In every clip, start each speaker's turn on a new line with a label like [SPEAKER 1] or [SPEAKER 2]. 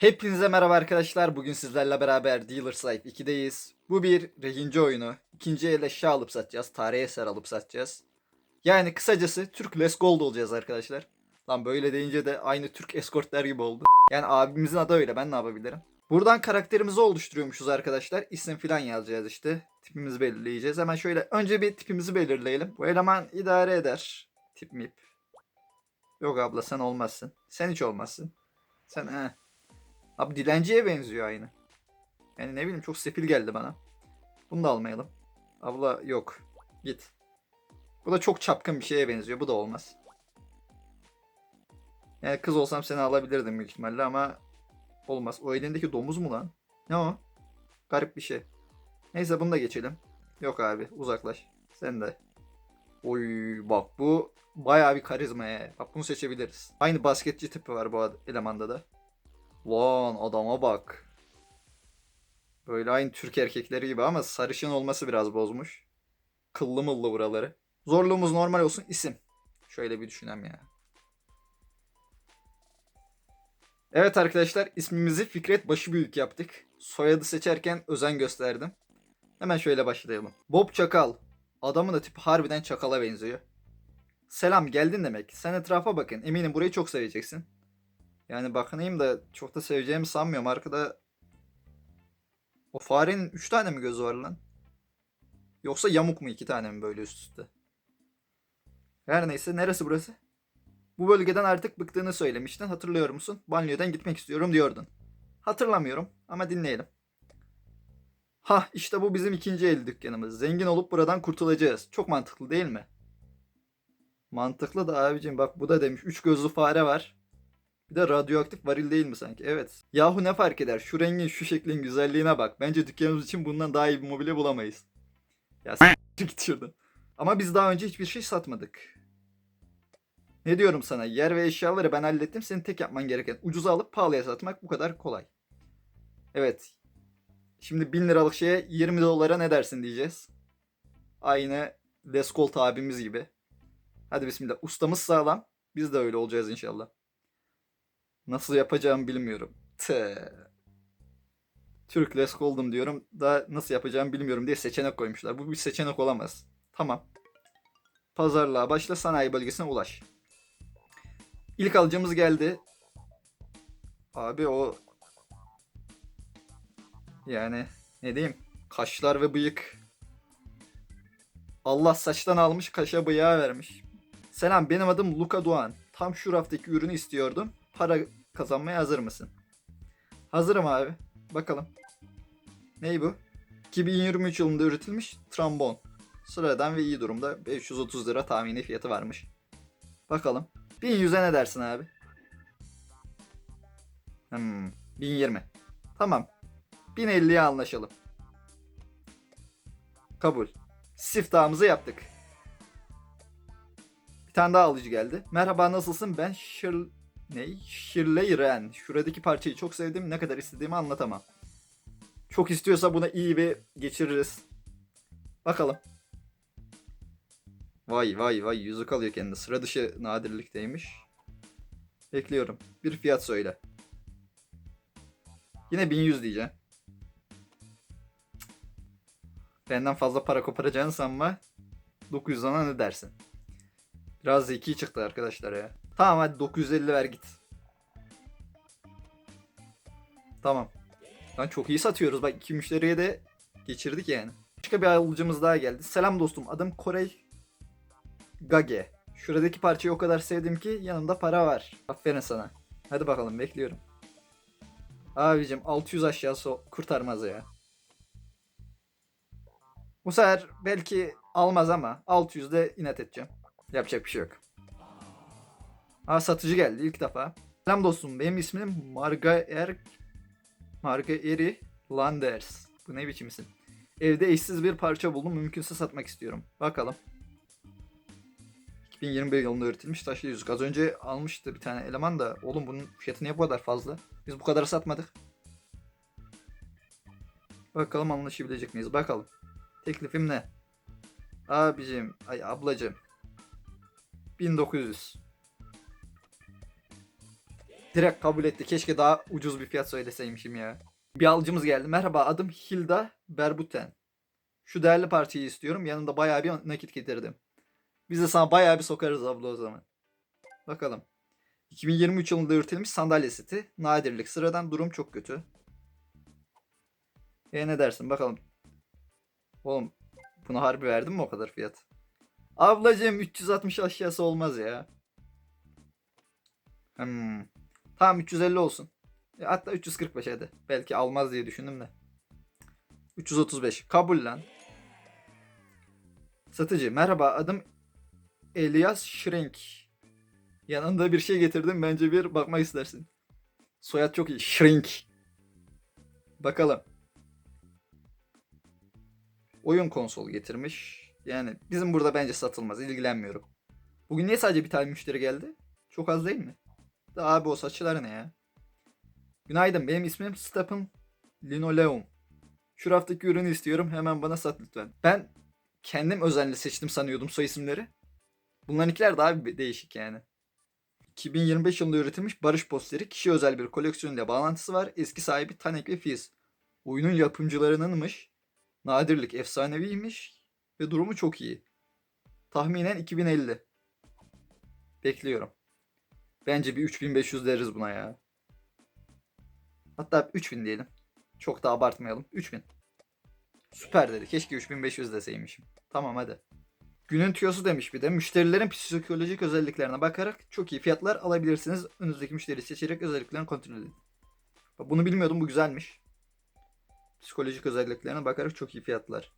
[SPEAKER 1] Hepinize merhaba arkadaşlar. Bugün sizlerle beraber Dealer's Life 2'deyiz. Bu bir rehinci oyunu. İkinci el eşya alıp satacağız. Tarihi eser alıp satacağız. Yani kısacası Türk Less Gold olacağız arkadaşlar. Lan böyle deyince de aynı Türk eskortlar gibi oldu. Yani abimizin adı öyle ben ne yapabilirim. Buradan karakterimizi oluşturuyormuşuz arkadaşlar. İsim falan yazacağız işte. Tipimizi belirleyeceğiz. Hemen şöyle önce bir tipimizi belirleyelim. Bu eleman idare eder. Tip mip. Yok abla sen olmazsın. Sen hiç olmazsın. Sen he. Abi dilenciye benziyor aynı. Yani ne bileyim çok sefil geldi bana. Bunu da almayalım. Abla yok. Git. Bu da çok çapkın bir şeye benziyor. Bu da olmaz. Yani kız olsam seni alabilirdim büyük ihtimalle ama olmaz. O elindeki domuz mu lan? Ne o? Garip bir şey. Neyse bunu da geçelim. Yok abi uzaklaş. Sen de. Oy bak bu bayağı bir karizma ya. Bak bunu seçebiliriz. Aynı basketçi tipi var bu elemanda da. Lan adama bak. Böyle aynı Türk erkekleri gibi ama sarışın olması biraz bozmuş. Kıllı mıllı buraları. Zorluğumuz normal olsun isim. Şöyle bir düşünem ya. Evet arkadaşlar ismimizi Fikret Başıbüyük yaptık. Soyadı seçerken özen gösterdim. Hemen şöyle başlayalım. Bob Çakal. Adamın da tipi harbiden çakala benziyor. Selam geldin demek. Sen etrafa bakın. Eminim burayı çok seveceksin. Yani bakınayım da çok da seveceğimi sanmıyorum. Arkada o farenin 3 tane mi gözü var lan? Yoksa yamuk mu 2 tane mi böyle üst üste? Her neyse neresi burası? Bu bölgeden artık bıktığını söylemiştin. Hatırlıyor musun? Banliyöden gitmek istiyorum diyordun. Hatırlamıyorum ama dinleyelim. Ha işte bu bizim ikinci el dükkanımız. Zengin olup buradan kurtulacağız. Çok mantıklı değil mi? Mantıklı da abicim bak bu da demiş. Üç gözlü fare var. Bir de radyoaktif varil değil mi sanki? Evet. Yahu ne fark eder? Şu rengin şu şeklin güzelliğine bak. Bence dükkanımız için bundan daha iyi bir mobilya bulamayız. Ya s- git şuradan. Ama biz daha önce hiçbir şey satmadık. Ne diyorum sana? Yer ve eşyaları ben hallettim. Senin tek yapman gereken ucuza alıp pahalıya satmak bu kadar kolay. Evet. Şimdi 1000 liralık şeye 20 dolara ne dersin diyeceğiz. Aynı Lescolt abimiz gibi. Hadi bismillah. Ustamız sağlam. Biz de öyle olacağız inşallah. Nasıl yapacağımı bilmiyorum. Tı. Türk Lescold'um diyorum. Da nasıl yapacağımı bilmiyorum diye seçenek koymuşlar. Bu bir seçenek olamaz. Tamam. Pazarlığa başla sanayi bölgesine ulaş. İlk alıcımız geldi. Abi o yani ne diyeyim? Kaşlar ve bıyık. Allah saçtan almış kaşa bıyığa vermiş. Selam benim adım Luka Doğan. Tam şu raftaki ürünü istiyordum. Para kazanmaya hazır mısın? Hazırım abi. Bakalım. Ney bu? 2023 yılında üretilmiş trombon. Sıradan ve iyi durumda 530 lira tahmini fiyatı varmış. Bakalım. 1100'e ne dersin abi? Hmm, 1020. Tamam. 1050'ye anlaşalım. Kabul. Siftahımızı yaptık. Bir tane daha alıcı geldi. Merhaba nasılsın? Ben Shir... Ne? Shirley Ren. Şuradaki parçayı çok sevdim. Ne kadar istediğimi anlatamam. Çok istiyorsa buna iyi bir geçiririz. Bakalım. Vay vay vay yüzük alıyor kendine. Sıra dışı nadirlikteymiş. Bekliyorum. Bir fiyat söyle. Yine 1100 diyeceğim. Benden fazla para koparacağını sanma. 900'dan ne dersin? Biraz zeki çıktı arkadaşlar ya. Tamam hadi 950 ver git. Tamam. Lan çok iyi satıyoruz. Bak iki müşteriye de geçirdik yani. Başka bir alıcımız daha geldi. Selam dostum. Adım Korey Gage. Şuradaki parçayı o kadar sevdim ki yanımda para var. Aferin sana. Hadi bakalım bekliyorum. Abicim 600 aşağısı kurtarmaz ya. Bu sefer belki almaz ama 600'de inat edeceğim. Yapacak bir şey yok. Aa satıcı geldi ilk defa. Selam dostum benim ismim Marga Er Marga Eri Landers. Bu ne biçim isim? Evde eşsiz bir parça buldum mümkünse satmak istiyorum. Bakalım. 2021 yılında üretilmiş taşlı yüzük. Az önce almıştı bir tane eleman da. Oğlum bunun fiyatı niye bu kadar fazla? Biz bu kadar satmadık. Bakalım anlaşabilecek miyiz? Bakalım. Teklifim ne? Abicim, ay ablacım. 1900. Direkt kabul etti. Keşke daha ucuz bir fiyat söyleseymişim ya. Bir alıcımız geldi. Merhaba adım Hilda Berbuten. Şu değerli parçayı istiyorum. Yanında bayağı bir nakit getirdim. Biz de sana bayağı bir sokarız abla o zaman. Bakalım. 2023 yılında üretilmiş sandalye seti. Nadirlik. Sıradan durum çok kötü. E ne dersin bakalım. Oğlum bunu harbi verdim mi o kadar fiyat? Ablacığım 360 aşağısı olmaz ya. Hmm. Tamam 350 olsun. E, hatta 345 hadi. Belki almaz diye düşündüm de. 335. Kabul lan. Satıcı. Merhaba adım Elias Shrink. Yanında bir şey getirdim. Bence bir bakmak istersin. Soyad çok iyi. Shrink. Bakalım. Oyun konsol getirmiş. Yani bizim burada bence satılmaz. ilgilenmiyorum. Bugün niye sadece bir tane müşteri geldi? Çok az değil mi? Abi o saçlar ne ya? Günaydın benim ismim Stephen Linoleum. Şu raftaki ürünü istiyorum hemen bana sat lütfen. Ben kendim özenle seçtim sanıyordum soy isimleri. Bunlarınkiler daha değişik yani. 2025 yılında üretilmiş barış posteri kişi özel bir koleksiyonla bağlantısı var. Eski sahibi Tanek ve Fizz. Oyunun yapımcılarınınmış. Nadirlik efsaneviymiş ve durumu çok iyi. Tahminen 2050. Bekliyorum. Bence bir 3500 deriz buna ya. Hatta 3000 diyelim. Çok da abartmayalım. 3000. Süper dedi. Keşke 3500 deseymişim. Tamam hadi. Günün tüyosu demiş bir de. Müşterilerin psikolojik özelliklerine bakarak çok iyi fiyatlar alabilirsiniz. Önünüzdeki müşteri seçerek özelliklerini kontrol edin. Bunu bilmiyordum. Bu güzelmiş. Psikolojik özelliklerine bakarak çok iyi fiyatlar.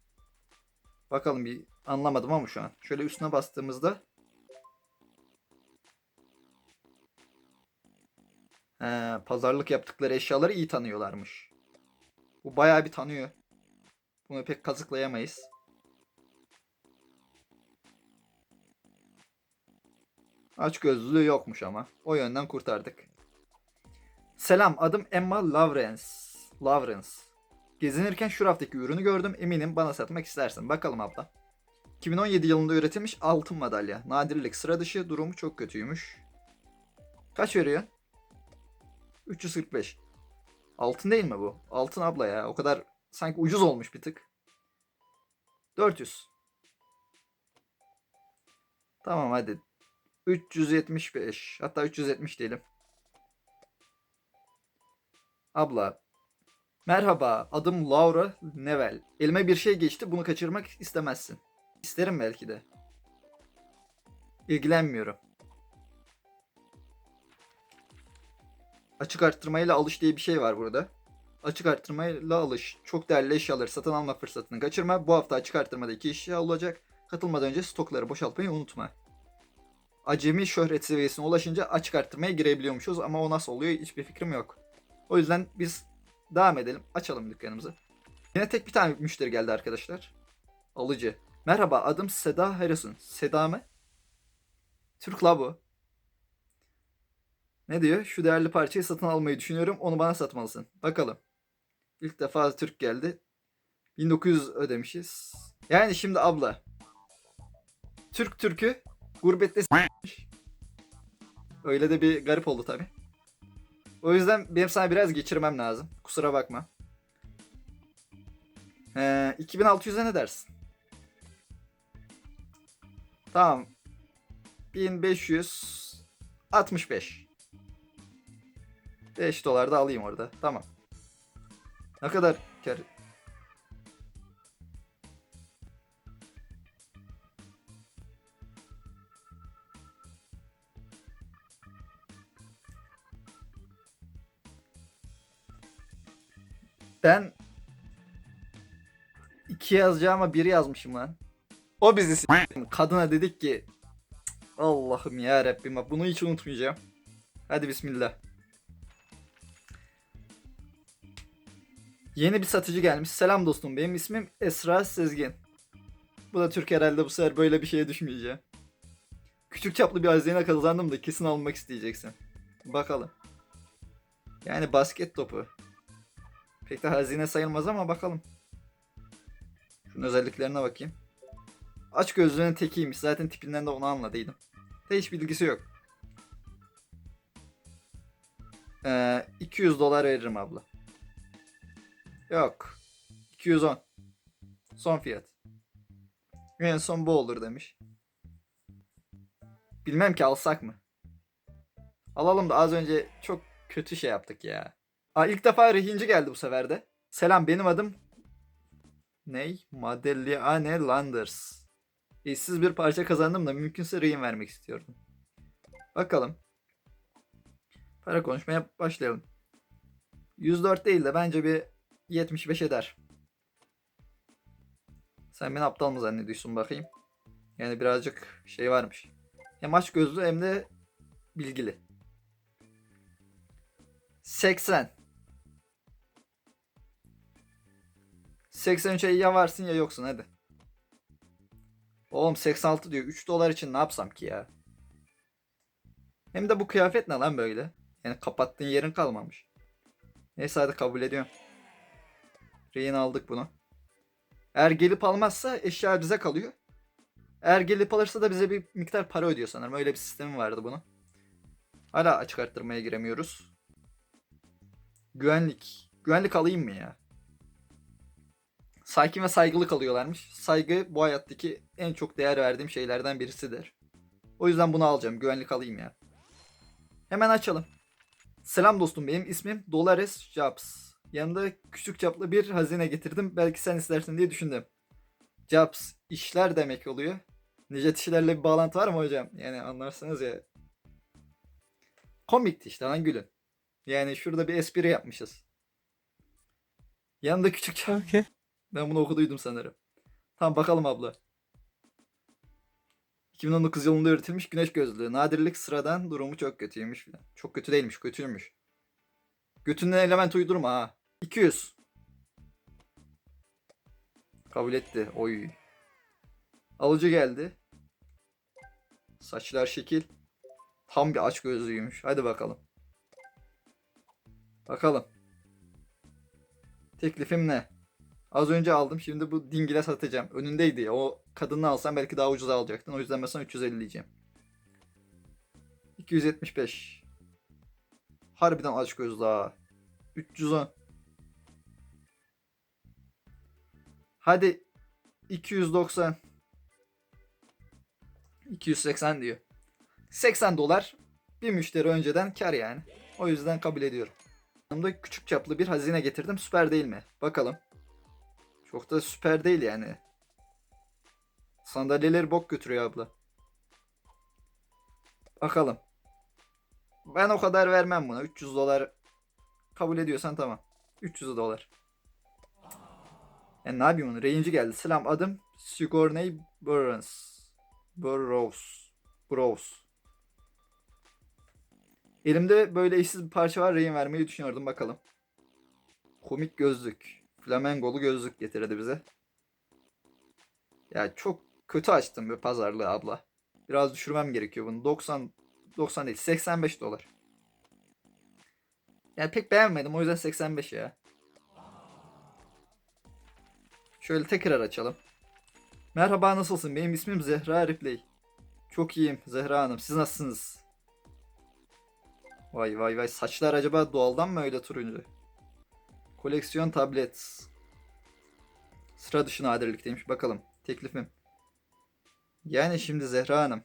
[SPEAKER 1] Bakalım bir anlamadım ama şu an. Şöyle üstüne bastığımızda He, pazarlık yaptıkları eşyaları iyi tanıyorlarmış. Bu bayağı bir tanıyor. Bunu pek kazıklayamayız. Aç gözlülüğü yokmuş ama. O yönden kurtardık. Selam adım Emma Lawrence. Lawrence. Gezinirken şu raftaki ürünü gördüm. Eminim bana satmak istersin. Bakalım abla. 2017 yılında üretilmiş altın madalya. Nadirlik sıra dışı durumu çok kötüymüş. Kaç veriyor? 345. Altın değil mi bu? Altın abla ya. O kadar sanki ucuz olmuş bir tık. 400. Tamam hadi. 375. Hatta 370 diyelim. Abla. Merhaba. Adım Laura Nevel. Elime bir şey geçti. Bunu kaçırmak istemezsin. İsterim belki de. İlgilenmiyorum. Açık arttırmayla alış diye bir şey var burada. Açık arttırmayla alış. Çok değerli eşyaları satın alma fırsatını kaçırma. Bu hafta açık arttırmada iki eşya olacak. Katılmadan önce stokları boşaltmayı unutma. Acemi şöhret seviyesine ulaşınca açık arttırmaya girebiliyormuşuz ama o nasıl oluyor hiçbir fikrim yok. O yüzden biz devam edelim. Açalım dükkanımızı. Yine tek bir tane müşteri geldi arkadaşlar. Alıcı. Merhaba adım Seda Harrison. Seda mı? Türk la bu. Ne diyor? Şu değerli parçayı satın almayı düşünüyorum. Onu bana satmalısın. Bakalım. İlk defa Türk geldi. 1900 ödemişiz. Yani şimdi abla. Türk Türk'ü gurbette. Öyle de bir garip oldu tabi. O yüzden benim sana biraz geçirmem lazım. Kusura bakma. Ee, 2600'e ne dersin? Tamam. 1565. 5 dolar da alayım orada. Tamam. Ne kadar kar? Ben iki yazacağıma biri yazmışım lan. O bizi Kadına dedik ki Allah'ım ya Rabbim bunu hiç unutmayacağım. Hadi bismillah. Yeni bir satıcı gelmiş. Selam dostum benim ismim Esra Sezgin. Bu da Türk herhalde bu sefer böyle bir şeye düşmeyeceğim. Küçük çaplı bir hazine kazandım da kesin almak isteyeceksin. Bakalım. Yani basket topu. Pek de hazine sayılmaz ama bakalım. Şunun özelliklerine bakayım. Aç gözlüğünün tekiymiş. Zaten tipinden de onu anladıydım. De hiç bilgisi yok. Ee, 200 dolar veririm abla. Yok. 210. Son fiyat. En son bu olur demiş. Bilmem ki alsak mı? Alalım da az önce çok kötü şey yaptık ya. Aa, ilk defa rehinci geldi bu sefer de. Selam benim adım Ney? Madeliane Landers. İşsiz bir parça kazandım da mümkünse rehin vermek istiyordum. Bakalım. Para konuşmaya başlayalım. 104 değil de bence bir 75 eder. Sen beni aptal mı zannediyorsun bakayım? Yani birazcık şey varmış. Hem aç gözlü hem de bilgili. 80. 83'e ya varsın ya yoksun hadi. Oğlum 86 diyor. 3 dolar için ne yapsam ki ya? Hem de bu kıyafet ne lan böyle? Yani kapattığın yerin kalmamış. Neyse hadi kabul ediyorum. Rehin aldık bunu. Eğer gelip almazsa eşya bize kalıyor. Eğer gelip alırsa da bize bir miktar para ödüyor sanırım. Öyle bir sistemi vardı bunun. Hala açık arttırmaya giremiyoruz. Güvenlik. Güvenlik alayım mı ya? Sakin ve saygılı kalıyorlarmış. Saygı bu hayattaki en çok değer verdiğim şeylerden birisidir. O yüzden bunu alacağım. Güvenlik alayım ya. Hemen açalım. Selam dostum benim ismim Dolores Jobs. Yanında küçük çaplı bir hazine getirdim. Belki sen istersin diye düşündüm. Jobs işler demek oluyor. Necdet işlerle bir bağlantı var mı hocam? Yani anlarsınız ya. Komikti işte lan gülün. Yani şurada bir espri yapmışız. Yanında küçük çap...
[SPEAKER 2] Okay.
[SPEAKER 1] Ben bunu okuduydum sanırım. Tamam bakalım abla. 2019 yılında üretilmiş güneş gözlüğü. Nadirlik sıradan durumu çok kötüymüş. Çok kötü değilmiş, kötüymüş. Götünden element uydurma ha. 200. Kabul etti. Oy. Alıcı geldi. Saçlar şekil. Tam bir aç gözlüymüş. Hadi bakalım. Bakalım. Teklifim ne? Az önce aldım. Şimdi bu dingile satacağım. Önündeydi. O kadını alsam belki daha ucuza alacaktın. O yüzden ben sana 350 diyeceğim. 275. Harbiden aç göz daha. 310. Hadi 290. 280 diyor. 80 dolar bir müşteri önceden kar yani. O yüzden kabul ediyorum. Yanımda küçük çaplı bir hazine getirdim. Süper değil mi? Bakalım. Çok da süper değil yani. Sandalyeleri bok götürüyor abla. Bakalım. Ben o kadar vermem buna. 300 dolar kabul ediyorsan tamam. 300 dolar. Yani ne yapayım onu? Reyinci geldi. Selam adım Sigourney Burns. Burrows. Burrows. Elimde böyle eşsiz bir parça var. Rehin vermeyi düşünüyordum bakalım. Komik gözlük. Flamengolu gözlük getirdi bize. Ya çok kötü açtım bir pazarlığı abla. Biraz düşürmem gerekiyor bunu. 90 90 değil 85 dolar. Yani pek beğenmedim o yüzden 85 ya. Şöyle tekrar açalım. Merhaba nasılsın? Benim ismim Zehra Ripley. Çok iyiyim Zehra Hanım. Siz nasılsınız? Vay vay vay saçlar acaba doğaldan mı öyle turuncu? Koleksiyon tablet. Sıra dışı nadirlikteymiş. Bakalım. Teklifim. Yani şimdi Zehra Hanım.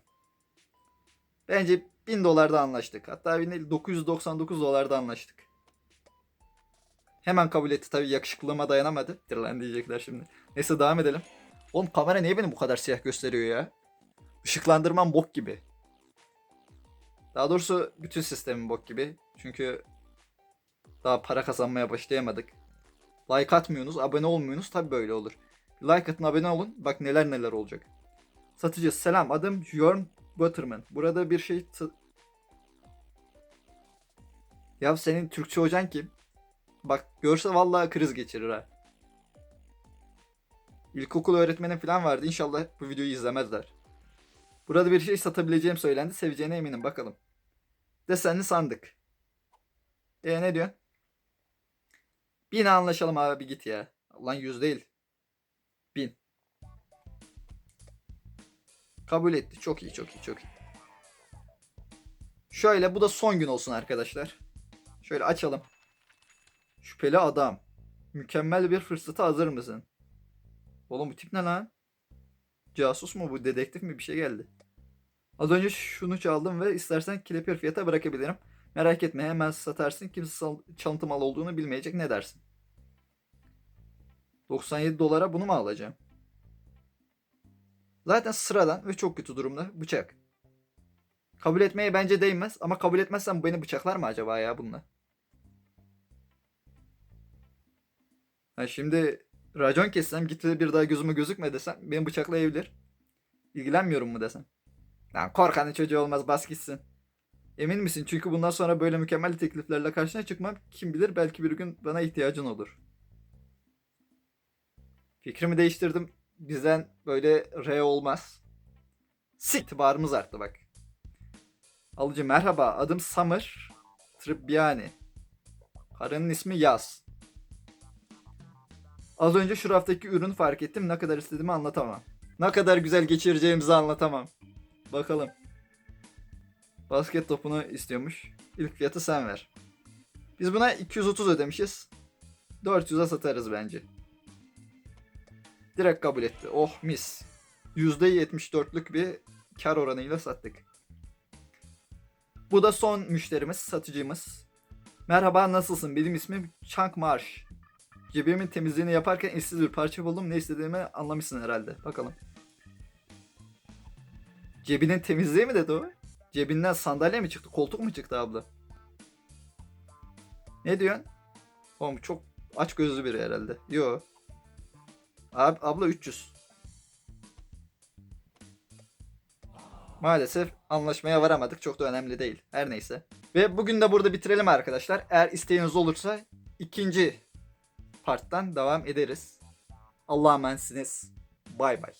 [SPEAKER 1] Bence 1000 dolarda anlaştık. Hatta 999 dolarda anlaştık. Hemen kabul etti. Tabii yakışıklılığıma dayanamadı. Lan diyecekler şimdi. Neyse devam edelim. Oğlum kamera niye beni bu kadar siyah gösteriyor ya? Işıklandırmam bok gibi. Daha doğrusu bütün sistemim bok gibi. Çünkü daha para kazanmaya başlayamadık. Like atmıyorsunuz, abone olmuyorsunuz. Tabi böyle olur. Like atın, abone olun. Bak neler neler olacak. Satıcı selam. Adım Jorn Butterman. Burada bir şey... ya senin Türkçe hocan kim? Bak görse vallahi kriz geçirir ha. İlkokul öğretmenim falan vardı. İnşallah bu videoyu izlemezler. Burada bir şey satabileceğim söylendi. Seveceğine eminim. Bakalım. Desenli sandık. E ne diyorsun? Bin anlaşalım abi git ya. Lan yüz değil. Bin. Kabul etti. Çok iyi çok iyi çok iyi. Şöyle bu da son gün olsun arkadaşlar. Şöyle açalım. Şüpheli adam. Mükemmel bir fırsata hazır mısın? Oğlum bu tip ne lan? Casus mu bu? Dedektif mi? Bir şey geldi. Az önce şunu çaldım ve istersen kelepir fiyata bırakabilirim. Merak etme hemen satarsın. Kimse çalıntı mal olduğunu bilmeyecek. Ne dersin? 97 dolara bunu mu alacağım? Zaten sıradan ve çok kötü durumda bıçak. Kabul etmeye bence değmez ama kabul etmezsem beni bıçaklar mı acaba ya bununla? Ha şimdi racon kessem gitti bir daha gözüme gözükme desem beni bıçaklayabilir. İlgilenmiyorum mu desem. Lan korkanın çocuğu olmaz bas gitsin. Emin misin? Çünkü bundan sonra böyle mükemmel tekliflerle karşına çıkmam. Kim bilir belki bir gün bana ihtiyacın olur. Fikrimi değiştirdim. Bizden böyle R olmaz. Sik itibarımız arttı bak. Alıcı merhaba adım Summer Tribbiani. Karının ismi Yaz. Az önce şu raftaki ürünü fark ettim. Ne kadar istediğimi anlatamam. Ne kadar güzel geçireceğimizi anlatamam. Bakalım. Basket topunu istiyormuş. İlk fiyatı sen ver. Biz buna 230 ödemişiz. 400'e satarız bence. Direkt kabul etti. Oh mis. %74'lük bir kar oranıyla sattık. Bu da son müşterimiz, satıcımız. Merhaba nasılsın? Benim ismim Chunk Marsh. Cebimin temizliğini yaparken eşsiz bir parça buldum. Ne istediğimi anlamışsın herhalde. Bakalım. Cebinin temizliği mi dedi o? Cebinden sandalye mi çıktı? Koltuk mu çıktı abla? Ne diyorsun? Oğlum çok aç gözlü biri herhalde. Yo. Ab abla 300. Maalesef anlaşmaya varamadık. Çok da önemli değil. Her neyse. Ve bugün de burada bitirelim arkadaşlar. Eğer isteğiniz olursa ikinci parttan devam ederiz. Allah'a emanetsiniz. Bay bay.